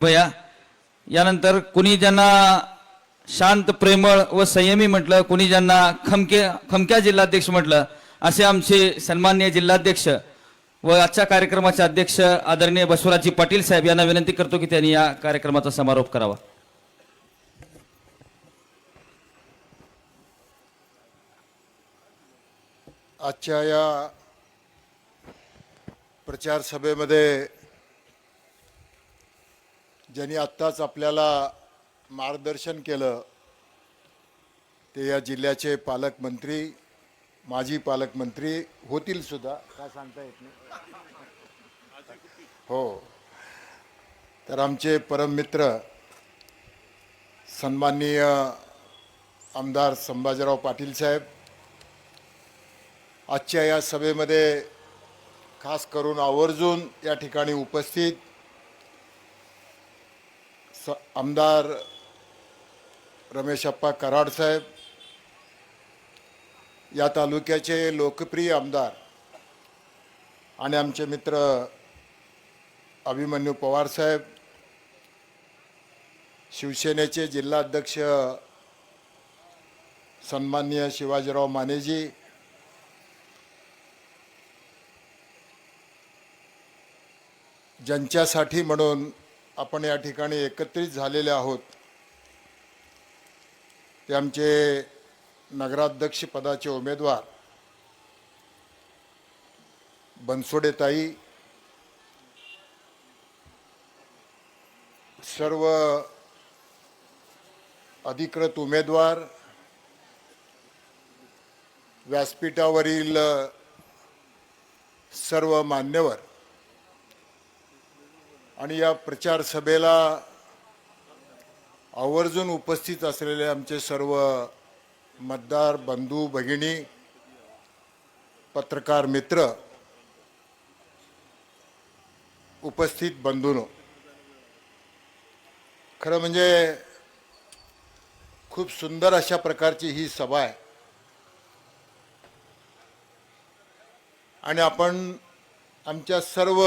भया यानंतर कुणी ज्यांना शांत प्रेमळ व संयमी म्हटलं कुणी ज्यांना खमके खमक्या जिल्हाध्यक्ष म्हटलं असे आमचे सन्मान्य जिल्हाध्यक्ष व आजच्या कार्यक्रमाचे अध्यक्ष आदरणीय बसवराजी पाटील साहेब यांना विनंती करतो की त्यांनी या कार्यक्रमाचा समारोप करावा. आजच्या या प्रचार सभेमध्ये ज्यांनी आत्ताच आपल्याला मार्गदर्शन केलं ते या जिल्ह्याचे पालकमंत्री माजी पालकमंत्री होतील सुद्धा काय सांगता येत नाही. हो. तर आमचे परममित्र सन्माननीय आमदार संभाजीराव पाटील साहेब आजच्या या सभेमध्ये खास करून आवर्जून या ठिकाणी उपस्थित स आमदार रमेशप्पा कराड साहेब या तालुक्याचे लोकप्रिय आमदार आणि आमचे मित्र अभिमन्यू पवार साहेब शिवसेनेचे जिल्हाध्यक्ष सन्माननीय शिवाजीराव मानेजी ज्यांच्यासाठी म्हणून आपण या ठिकाणी एकत्रित झालेले आहोत. ते आमचे नगराध्यक्ष पदाचे उमेदवार बनसोडेताई सर्व अधिकृत उमेदवार व्यासपीठावरील सर्व मान्यवर आणि या प्रचार सभेला आवर्जून उपस्थित असलेले आमचे सर्व मतदार बंधू भगिनी पत्रकार मित्र उपस्थित बंधूनो खरं म्हणजे खूप सुंदर अशा प्रकारची ही सभा आहे. आणि आपण आमच्या सर्व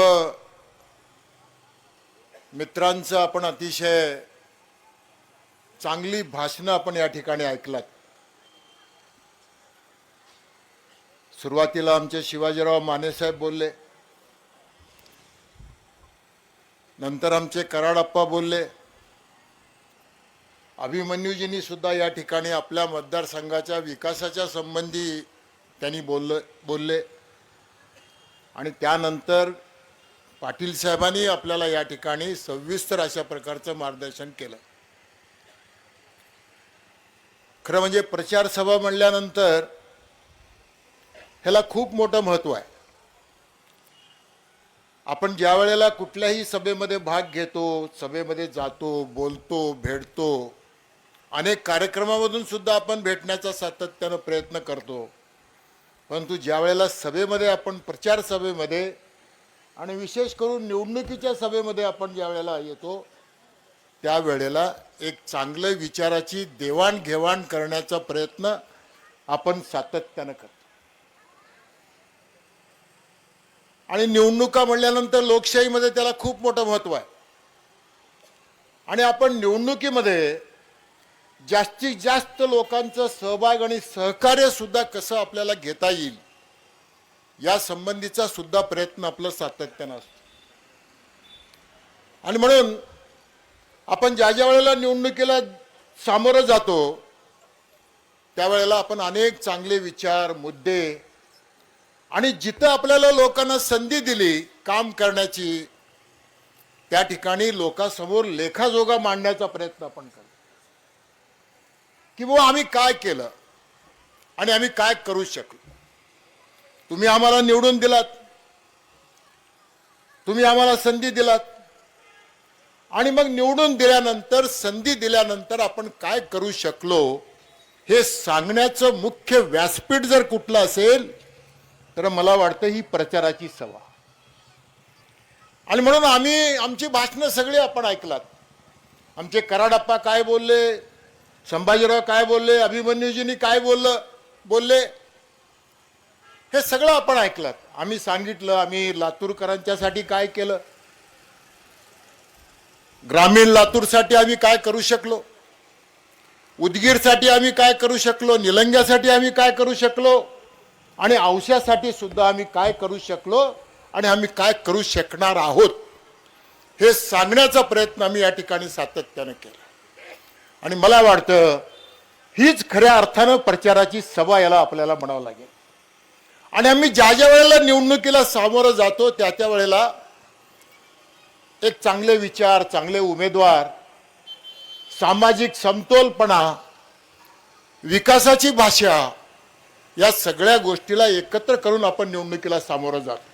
मित्रांचं आपण अतिशय चांगली भाषणं आपण या ठिकाणी ऐकलात. सुरुवातीला आमचे शिवाजीराव मानेसाहेब बोलले. नंतर आमचे कराडप्पा बोलले. अभिमन्यूजींनी सुद्धा या ठिकाणी आपल्या मतदारसंघाच्या विकासाच्या संबंधी त्यांनी बोललं बोलले. आणि त्यानंतर पाटील साहेबांनी आपल्याला या ठिकाणी सविस्तर अशा प्रकारचं मार्गदर्शन केलं. खरं म्हणजे प्रचार सभा म्हणल्यानंतर ह्याला खूप मोठं महत्त्व आहे. आपण ज्या वेळेला कुठल्याही सभेमध्ये भाग घेतो सभेमध्ये जातो बोलतो भेटतो अनेक कार्यक्रमामधून सुद्धा आपण भेटण्याचा सातत्यानं प्रयत्न करतो. परंतु ज्या वेळेला सभेमध्ये आपण प्रचार सभेमध्ये आणि विशेष करून निवडणुकीच्या सभेमध्ये आपण ज्या वेळेला येतो त्यावेळेला एक चांगलं विचाराची देवाणघेवाण करण्याचा प्रयत्न आपण सातत्यानं करतो. आणि निवडणुका म्हणल्यानंतर लोकशाहीमध्ये त्याला खूप मोठं महत्त्व आहे. आणि आपण निवडणुकीमध्ये जास्तीत जास्त लोकांचं सहभाग आणि सहकार्य सुद्धा कसं आपल्याला घेता येईल या संबंधीचा सुद्धा प्रयत्न आपलं सातत्यानं असतो. आणि म्हणून आपण ज्या ज्या वेळेला निवडणुकीला सामोरं जातो त्यावेळेला आपण अनेक चांगले विचार मुद्दे आणि जिथं आपल्याला लोकांना संधी दिली काम करण्याची त्या ठिकाणी लोकांसमोर लेखाजोगा मांडण्याचा प्रयत्न आपण करतो. की बुवा आम्ही काय केलं आणि आम्ही काय करू शकलो? तुम्ही आम्हाला निवडून दिलात. तुम्ही आम्हाला संधी दिलात. आणि मग निवडून दिल्यानंतर संधी दिल्यानंतर आपण काय करू शकलो हे सांगण्याचं मुख्य व्यासपीठ जर कुठलं असेल तर मला वाटतं ही प्रचाराची सभा. आणि म्हणून आम्ही आमची भाषणं सगळी आपण ऐकलात. आमचे कराडप्पा काय बोलले? संभाजीराव काय बोलले? अभिमन्यूजींनी काय बोललं? बोलले? हे सगळं आपण ऐकलं. आम्ही सांगितलं आम्ही लातूरकरांच्यासाठी काय केलं? ग्रामीण लातूरसाठी आम्ही काय करू शकलो? उदगीरसाठी आम्ही काय करू शकलो? निलंग्यासाठी आम्ही काय करू शकलो? आणि औषधासाठी सुद्धा आम्ही काय करू शकलो? आणि आम्ही काय करू शकणार आहोत? हे सांगण्याचा प्रयत्न आम्ही या ठिकाणी सातत्यानं केला. आणि मला वाटतं हीच खऱ्या अर्थानं प्रचाराची सभा याला आपल्याला म्हणावं लागेल. आणि आम्ही ज्या ज्या वेळेला निवडणुकीला सामोरं जातो त्या त्या वेळेला एक चांगले विचार चांगले उमेदवार सामाजिक समतोलपणा विकासाची भाषा या सगळ्या गोष्टीला एकत्र करून आपण निवडणुकीला सामोरं जातो.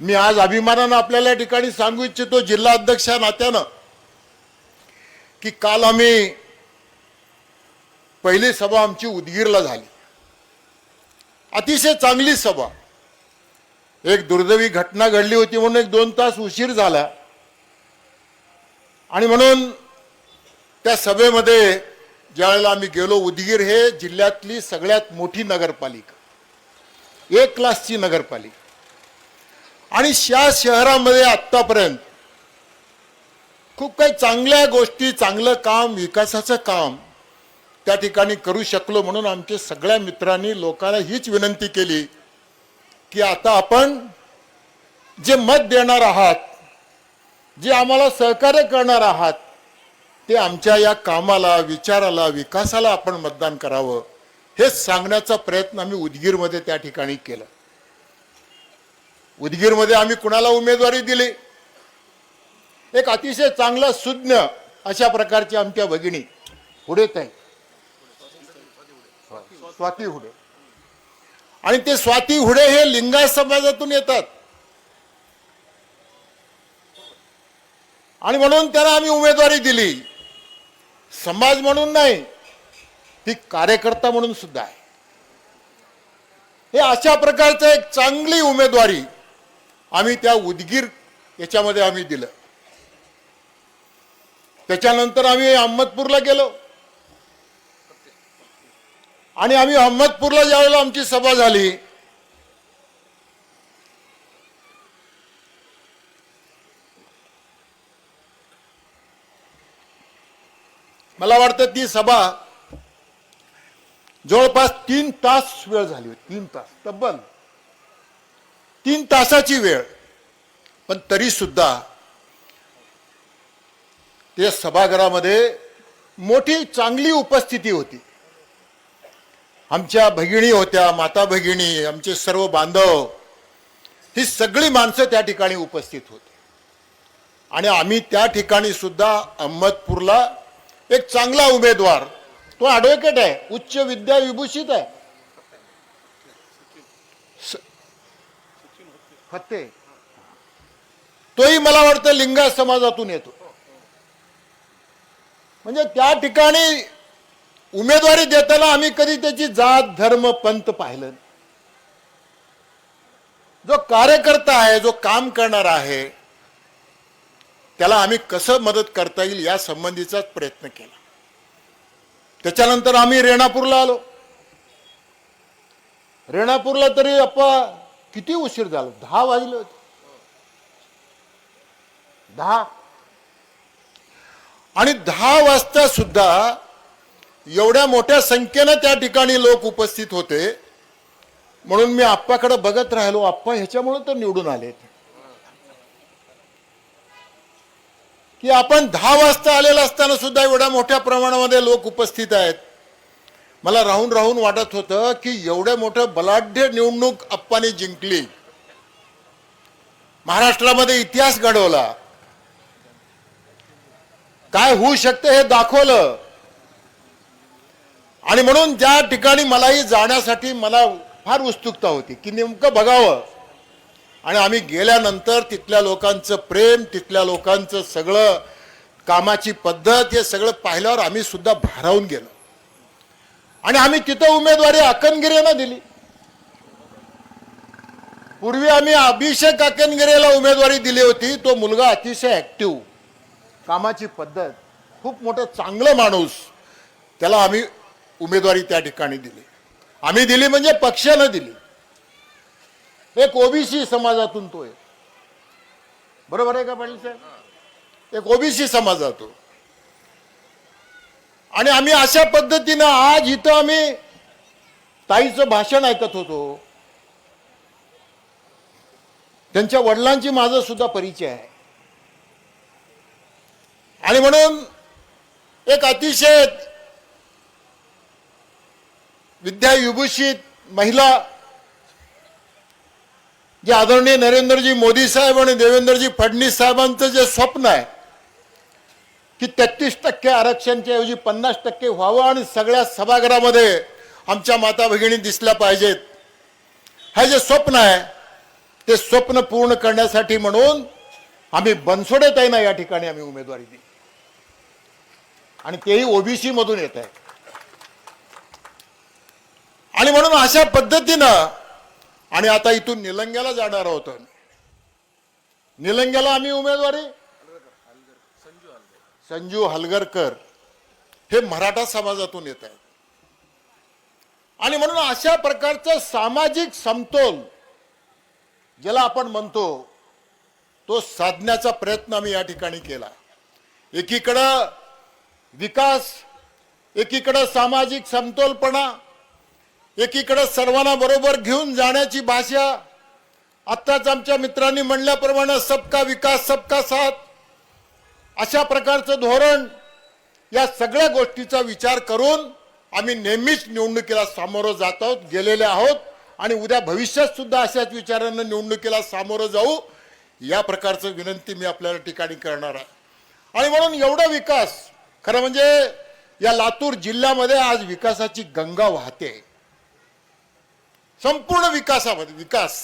मी आज अभिमानानं आपल्याला या ठिकाणी सांगू इच्छितो जिल्हा अध्यक्ष नात्यानं की काल आम्ही पहिली सभा आमची उदगीरला झाली. अतिशय चांगली सभा. एक दुर्दैवी घटना घडली होती म्हणून एक दोन तास उशीर झाला. आणि म्हणून त्या सभेमध्ये ज्यावेळेला आम्ही गेलो उदगीर हे जिल्ह्यातली सगळ्यात मोठी नगरपालिका. एक क्लासची नगरपालिका. आणि त्या शहरामध्ये आत्तापर्यंत खूप काही चांगल्या गोष्टी चांगलं काम विकासाचं काम त्या ठिकाणी करू शकलो म्हणून आमच्या सगळ्या मित्रांनी लोकांना हीच विनंती केली की आता आपण जे मत देणार आहात जे आम्हाला सहकार्य करणार आहात ते आमच्या या कामाला विचाराला विकासाला आपण मतदान करावं हे सांगण्याचा प्रयत्न आम्ही उदगीरमध्ये त्या ठिकाणी केला. उदगीरमध्ये आम्ही कुणाला उमेदवारी दिली? एक अतिशय चांगला सुज्ञ अशा प्रकारची आमच्या भगिनी पुढे आहे स्वाती हुडे. आणि ते स्वाती हुडे हे लिंगायत समाजातून येतात. आणि म्हणून त्याला आम्ही उमेदवारी दिली. समाज म्हणून नाही ती कार्यकर्ता म्हणून सुद्धा आहे. हे अशा प्रकारचं एक चांगली उमेदवारी आम्ही त्या उदगीर याच्यामध्ये आम्ही दिलं. त्याच्यानंतर आम्ही अहमदपूरला गेलो. आणि आम्ही अहमदपूरला ज्यावेळेला आमची सभा झाली मला वाटतं ती सभा जवळपास तीन तास वेळ झाली होती. तीन तास तब्बल. तीन तासाची वेळ. पण तरी सुद्धा त्या सभागृहामध्ये मोठी चांगली उपस्थिती होती. आमच्या भगिनी होत्या माता भगिनी आमचे सर्व बांधव ही सगळी माणसं त्या ठिकाणी उपस्थित होती. आणि आम्ही त्या ठिकाणी सुद्धा अहमदपूरला एक चांगला उमेदवार तो ॲडव्होकेट आहे उच्च विद्या विभूषित आहे. फत्ते. तोही मला वाटतं लिंगा समाजातून येतो. म्हणजे त्या ठिकाणी उमेदवारी देताना आम्ही कधी त्याची जात धर्म पंथ पाहिलं नाही. जो कार्यकर्ता आहे जो काम करणार आहे त्याला आम्ही कसं मदत करता येईल या संबंधीचाच प्रयत्न केला. त्याच्यानंतर आम्ही रेणापूरला आलो. रेणापूरला तरी अप्पा किती उशीर झाला? दहा वाजले होते. दहा. आणि दहा वाजता सुद्धा एवढ्या मोठ्या संख्येनं त्या ठिकाणी लोक उपस्थित होते. म्हणून मी आप्पाकडे बघत राहिलो. आप्पा ह्याच्यामुळे तर निवडून आलेत की आपण दहा वाजता आलेला असताना सुद्धा एवढ्या मोठ्या प्रमाणामध्ये लोक उपस्थित आहेत. मला राहून राहून वाटत होतं की एवढं मोठं बलाढ्य निवडणूक आप्पाने जिंकली. महाराष्ट्रामध्ये इतिहास घडवला. काय होऊ शकतं हे दाखवलं. आणि म्हणून त्या ठिकाणी मलाही जाण्यासाठी मला फार उत्सुकता होती की नेमकं बघावं. आणि आम्ही गेल्यानंतर तिथल्या लोकांचं प्रेम तिथल्या लोकांचं सगळं कामाची पद्धत हे सगळं पाहिल्यावर आम्ही सुद्धा भारावून गेलो. आणि आम्ही तिथं उमेदवारी अकनगिरेनं दिली. पूर्वी आम्ही अभिषेक अकनगिरेला उमेदवारी दिली होती तो मुलगा अतिशय ॲक्टिव्ह कामाची पद्धत खूप मोठं चांगलं माणूस. त्याला आम्ही उमेदवारी त्या ठिकाणी दिली. आम्ही दिली म्हणजे पक्षानं दिली. एक ओबीसी समाजातून तो आहे बरोबर आहे का पाटील साहेब? एक ओबीसी समाजातून. आणि आम्ही अशा पद्धतीनं आज इथं आम्ही ताईचं भाषण ऐकत होतो. त्यांच्या वडिलांची माझा सुद्धा परिचय आहे. आणि म्हणून एक अतिशय विद्याविभूषित महिला जे आदरणीय नरेंद्रजी मोदी साहेब आणि देवेंद्रजी फडणवीस साहेबांचं जे स्वप्न आहे की तेहतीस टक्के आरक्षणच्या ऐवजी पन्नास टक्के व्हावं आणि सगळ्या सभागृहामध्ये आमच्या माता भगिनी दिसल्या पाहिजेत. हे जे स्वप्न आहे ते स्वप्न पूर्ण करण्यासाठी म्हणून आम्ही बनसोडेत आहे ना या ठिकाणी आम्ही उमेदवारी दिली. आणि तेही ओबीसी मधून येत आहे. अशा पद्धतीनं आणि आता इथून निलंग्याला जाणार आहोत निलंग्याला आम्ही उमेदवारी? संजू हलगरकर. हे मराठा समाजातून येत आहेत. आणि म्हणून अशा प्रकारचा सामाजिक समतोल ज्याला आपण म्हणतो तो साधण्याचा प्रयत्न आम्ही या ठिकाणी केला. एकीकडं विकास एकीकडं सामाजिक समतोलपणा एकीकडे सर्वांना बरोबर घेऊन जाण्याची भाषा. आत्ताच आमच्या मित्रांनी म्हणल्याप्रमाणे सबका विकास सबका साथ. अशा प्रकारचं धोरण या सगळ्या गोष्टीचा विचार करून आम्ही नेहमीच निवडणुकीला सामोरं जात आहोत गेलेले आहोत आणि उद्या भविष्यात सुद्धा अशाच विचारांना निवडणुकीला सामोरं जाऊ या प्रकारचं विनंती मी आपल्याला ठिकाणी करणार आहे. आणि म्हणून एवढा विकास खरं म्हणजे या लातूर जिल्ह्यामध्ये आज विकासाची गंगा वाहते. સંપૂર્ણ વિકાસ આ વિકાસ.